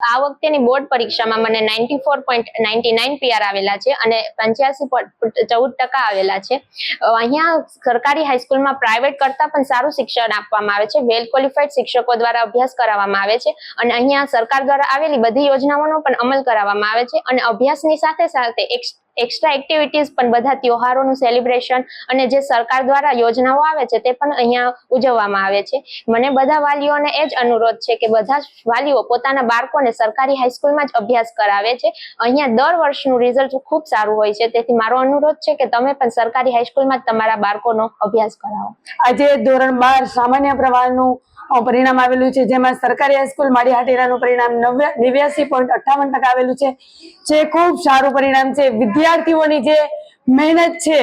આ વખતેની બોર્ડ પરીક્ષામાં મને ninety four point ninety nine PR આવેલા છે અને પંચ્યાસી ચૌદ ટકા આવેલા છે. અહીંયા સરકારી હાઈસ્કૂલમાં પ્રાઇવેટ કરતાં પણ સારું શિક્ષણ આપવામાં આવે છે. વેલ ક્વોલિફાઈડ શિક્ષકો દ્વારા અભ્યાસ કરાવવામાં આવે છે અને અહીંયા સરકાર દ્વારા આવેલી બધી યોજનાઓનો પણ અમલ કરાવવામાં આવે છે અને અભ્યાસની સાથે સાથે એક્સ્ટ્રા એક્ટિવિટીઝ પણ બધા તહેવારોનું સેલિબ્રેશન અને જે સરકાર દ્વારા યોજનાઓ આવે છે તે પણ અહીંયા ઉજવવામાં આવે છે. મને બધા વાલીઓને એ જ અનુરોધ છે કે બધા વાલીઓ પોતાના બાળકોને સરકારી હાઈસ્કૂલમાં જ અભ્યાસ કરાવે છે. અહીંયા દર વર્ષનું રિઝલ્ટ ખૂબ સારું હોય છે. તેથી મારો અનુરોધ છે કે તમે પણ સરકારી હાઈસ્કૂલમાં તમારા બાળકોનો અભ્યાસ કરાવો. આજે ધોરણ બાર સામાન્ય પ્રવાહનું પરિણામ આવેલું છે. જેમાં સરકારી હાઈસ્કૂલ માળી હાટેરાનું પરિણામ નવ્યા, નેવ્યાસી પોઈન્ટ અઠ્ઠાવન ટકા આવેલું છે. જે ખૂબ સારું પરિણામ છે. વિદ્યાર્થીઓની જે મહેનત છે,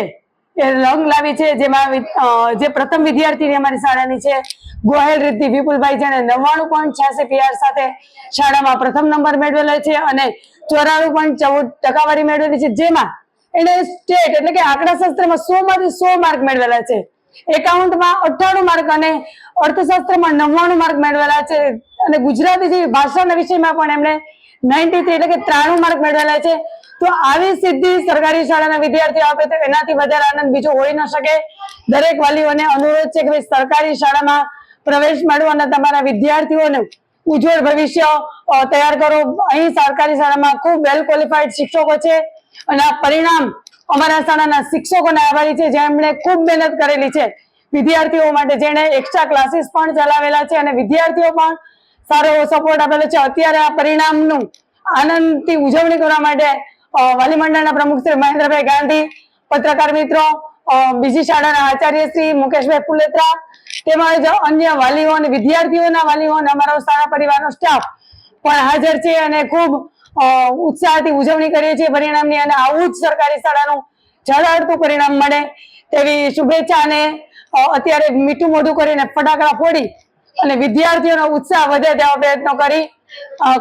એ રંગ લાવી છે, જેમાં જે પ્રથમ વિદ્યાર્થીની અમારી શાળાની છે, ગોહેલ રીતિ વિપુલભાઈ જેને નવ્વાણું પોઈન્ટ છ્યાસી પીઆર સાથે શાળામાં પ્રથમ નંબર મેળવેલો છે અને ચોરાણું પોઈન્ટ ચૌદ ટકાવારી મેળવેલી છે. જેમાં એને સ્ટેટ એટલે કે આંકડા શાસ્ત્રમાં સો માંથી સો માર્ક મેળવેલા છે. એકાઉન્ટમાં અઠ્ઠાણું માર્ક અને અર્થશાસ્ત્રમાં નવ્વાણું માર્ક મેળવેલા છે અને ગુજરાતી જેવી ભાષાના વિષયમાં પણ એમણે નાઇન્ટી થ્રી એટલે કે ત્રાણું માર્ક મેળવેલા છે. તો આવી સિદ્ધિ સરકારી શાળાના વિદ્યાર્થીઓ આપે તો એનાથી વધારે આનંદ બીજો હોઈ ન શકે. દરેક વાલીઓને અનુરોધ છે કે સરકારી શાળામાં પ્રવેશ મેળવો અને તમારા વિદ્યાર્થીઓને ઉજ્જવળ ભવિષ્ય તૈયાર કરો. અહીં સરકારી શાળામાં ખૂબ વેલ ક્વોલિફાઈડ શિક્ષકો છે અને આ પરિણામ અમારા શાળાના શિક્ષકોને આભારી છે. જેમણે ખૂબ મહેનત કરેલી છે. વિદ્યાર્થીઓ માટે જેણે એક્સ્ટ્રા ક્લાસીસ પણ ચલાવેલા છે અને વિદ્યાર્થીઓ પણ સારો સપોર્ટ આપેલો છે. અત્યારે આ પરિણામનું આનંદથી ઉજવણી કરવા માટે વાલી મંડળના પ્રમુખ શ્રી મહેન્દ્રભાઈ ગાંધી, પત્રકાર મિત્રો બીજી શાળાના આચાર્ય શ્રી મુકેશભાઈ ફુલેત્રા, તેમજ અન્ય વાલીઓ અને વિદ્યાર્થીઓના વાલીઓ અને અમારો શાળા પરિવારનો સ્ટાફ પણ હાજર છે અને ખૂબ ઉત્સાહથી ઉજવણી કરીએ છીએ. પરિણામની અને આવું જ સરકારી શાળાનું ઝળહળતું પરિણામ મળે તેવી શુભેચ્છા અને અત્યારે મીઠું મોઢું કરીને ફટાકડા ફોડી અને વિદ્યાર્થીઓનો ઉત્સાહ વધે તેવા પ્રયત્નો કરી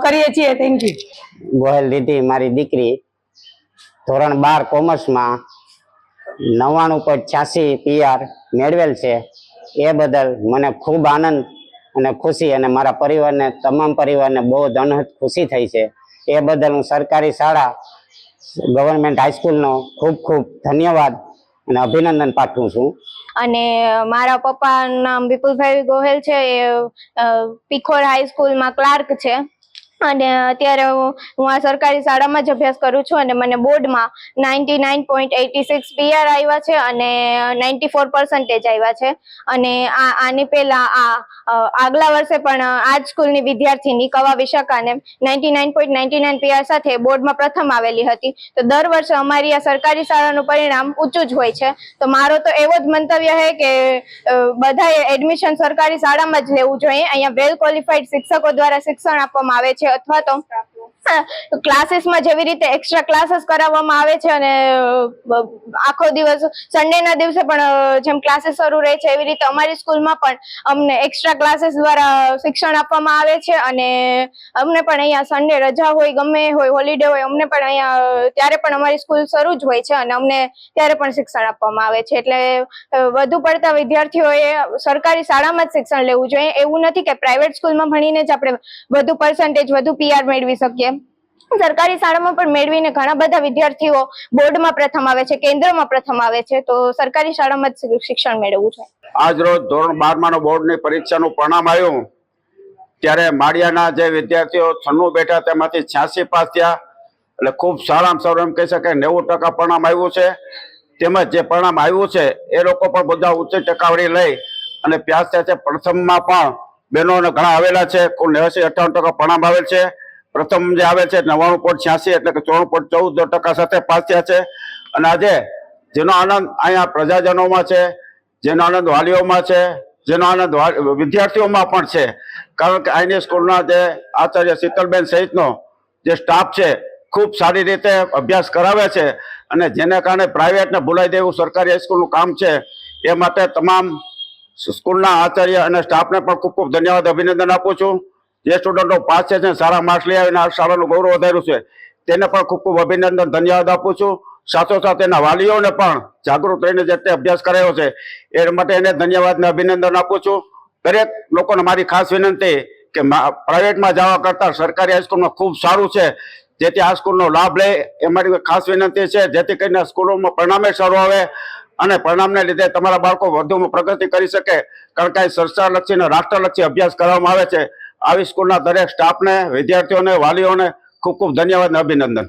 કરીએ છીએ. થેન્ક યુ ગોહેલ દીદી, મારી દીકરી ધોરણ બાર કોમર્સમાં નવ્વાણું પોઈન્ટ છ્યાસી પીઆર મેળવેલ છે. એ બદલ મને ખૂબ આનંદ અને ખુશી અને મારા પરિવારને, તમામ પરિવારને બહુ જ અનહદ ખુશી થઈ છે. એ બદલ હું સરકારી શાળા, ગવર્મેન્ટ હાઈસ્કૂલનો ખૂબ ખૂબ ધન્યવાદ અને અભિનંદન પાઠવું છું. અને મારા પપ્પા નામ વિપુલભાઈ ગોહેલ છે. એ પીખોર હાઈસ્કૂલમાં ક્લાર્ક છે. અને અત્યારે હું આ સરકારી શાળામાં જ અભ્યાસ કરું છું અને મને બોર્ડમાં ninety nine point eighty six PR આવ્યા છે અને નાઇન્ટી ફોર પર્સન્ટેજ આવ્યા છે. અને આ, આની પહેલા આ આગલા વર્ષે પણ આ જ સ્કૂલની વિદ્યાર્થીની કવા વિશાખાને ninety nine point ninety nine PR સાથે બોર્ડમાં પ્રથમ આવેલી હતી. તો દર વર્ષે અમારી આ સરકારી શાળાનું પરિણામ ઊંચું જ હોય છે. તો મારો તો એવો જ મંતવ્ય છે કે બધાએ એડમિશન સરકારી શાળામાં જ લેવું જોઈએ. અહીંયા વેલ ક્વોલિફાઈડ શિક્ષકો દ્વારા શિક્ષણ આપવામાં આવે છે. અથવા તો ક્લાસીસમાં જેવી રીતે એક્સ્ટ્રા ક્લાસીસ કરાવવામાં આવે છે અને આખો દિવસ સન્ડેના દિવસે પણ જેમ ક્લાસીસ શરૂ રહે છે એવી રીતે અમારી સ્કૂલમાં પણ અમને એક્સ્ટ્રા ક્લાસીસ દ્વારા શિક્ષણ આપવામાં આવે છે અને અમને પણ અહીંયા સન્ડે રજા હોય, ગમે હોય હોલિડે હોય, અમને પણ અહીંયા ત્યારે પણ અમારી સ્કૂલ શરૂ જ હોય છે અને અમને ત્યારે પણ શિક્ષણ આપવામાં આવે છે. એટલે વધુ પડતા વિદ્યાર્થીઓએ સરકારી શાળામાં જ શિક્ષણ લેવું જોઈએ. એવું નથી કે પ્રાઇવેટ સ્કૂલમાં ભણીને જ આપણે વધુ પર્સન્ટેજ વધુ પીઆર મેળવી શકીએ. સરકારી શાળામાં પણ મેળવીને ઘણા બધા વિદ્યાર્થીઓ બોર્ડમાં પ્રથમ આવે છે, કેન્દ્રમાં પ્રથમ આવે છે. તો સરકારી શાળામાં જ શિક્ષણ મેળવવું છે. આજ રોજ ધોરણ બારમાનો બોર્ડની પરીક્ષાનું પરિણામ આવ્યું. ત્યારે માળિયાના જે વિદ્યાર્થીઓ છન્નું બેઠા તેમાંથી છ્યાસી પાસ થયા. એટલે ખૂબ સારામાં સારું એમ કહી શકાય, નેવું ટકા પરિણામ આવ્યું છે. તેમજ જે પરિણામ આવ્યું છે, એ લોકો પણ બધા ઉચ્ચ ટકાવારી લઈ અને પ્યાસ થયા છે. પ્રથમમાં પણ બહેનોને ઘણા આવેલા છે, કુલ નેવાસી અઠ્ઠાવન ટકા પરિણામ આવેલ છે. પ્રથમ જે આવે છે નવ્વાણું પોઈન્ટ છ્યાસી એટલે કે ત્રણ પોઈન્ટ ચૌદ ટકા સાથે પાસ થયા છે. અને આજે જેનો આનંદ અહીંયા પ્રજાજનોમાં છે, જેનો આનંદ વાલીઓમાં છે, જેનો આનંદ વિદ્યાર્થીઓમાં પણ છે. કારણ કે અહીંની સ્કૂલના જે આચાર્ય શીતલબેન સહિતનો જે સ્ટાફ છે, ખૂબ સારી રીતે અભ્યાસ કરાવે છે અને જેને કારણે પ્રાઇવેટને ભૂલાઈ દેવું સરકારી હાઈસ્કૂલનું કામ છે, એ માટે તમામ સ્કૂલના આચાર્ય અને સ્ટાફને પણ ખૂબ ખૂબ ધન્યવાદ, અભિનંદન આપું છું. જે સ્ટુડન્ટો પાસ છે, સારા માર્ક્સ લઈ આવીને આ શાળાનું ગૌરવ વધાર્યું છે, તેને પણ ખૂબ ખૂબ અભિનંદન, ધન્યવાદ આપું છું. સાથોસાથ એના વાલીઓને પણ જાગૃત રહીને જે તે અભ્યાસ કરાયો છે, એ માટે એને ધન્યવાદ ને અભિનંદન આપું છું. દરેક લોકોને મારી ખાસ વિનંતી કે પ્રાઇવેટમાં જવા કરતાં સરકારી હાઈસ્કૂલમાં ખૂબ સારું છે, જેથી આ સ્કૂલનો લાભ લે, એ મારી ખાસ વિનંતી છે, જેથી કરીને સ્કૂલોમાં પરિણામે સારું આવે અને પરિણામને લીધે તમારા બાળકો વધુમાં પ્રગતિ કરી શકે, કારણ કે સંસ્થાલક્ષી અને રાષ્ટ્રલક્ષી અભ્યાસ કરવામાં આવે છે. આવી સ્કૂલના દરેક સ્ટાફને વિદ્યાર્થીઓને વાલીઓને ખૂબ ખૂબ ધન્યવાદ અને અભિનંદન.